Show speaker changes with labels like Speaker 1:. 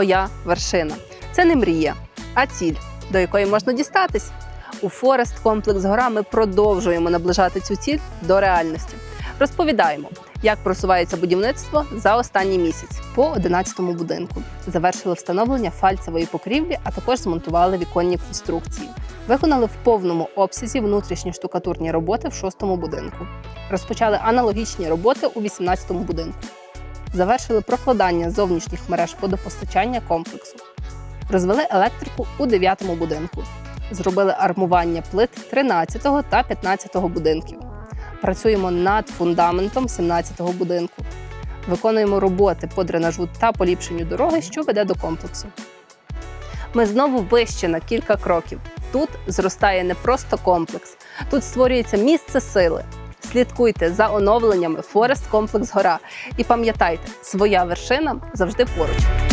Speaker 1: твоя вершина. Це не мрія, а ціль, до якої можна дістатись. У Форест комплекс гора ми продовжуємо наближати цю ціль до реальності. Розповідаємо, як просувається будівництво за останній місяць по 11-му будинку. Завершили встановлення фальцевої покрівлі, а також змонтували віконні конструкції. Виконали в повному обсязі внутрішні штукатурні роботи в 6-му будинку. Розпочали аналогічні роботи у 18-му будинку. Завершили прокладання зовнішніх мереж водопостачання комплексу. Розвели електрику у 9-му будинку. Зробили армування плит 13-го та 15-го будинків. Працюємо над фундаментом 17-го будинку. Виконуємо роботи по дренажу та поліпшенню дороги, що веде до комплексу. Ми знову вище на кілька кроків. Тут зростає не просто комплекс, тут створюється місце сили. Слідкуйте за оновленнями Форест Комплекс Гора і пам'ятайте, своя вершина завжди поруч.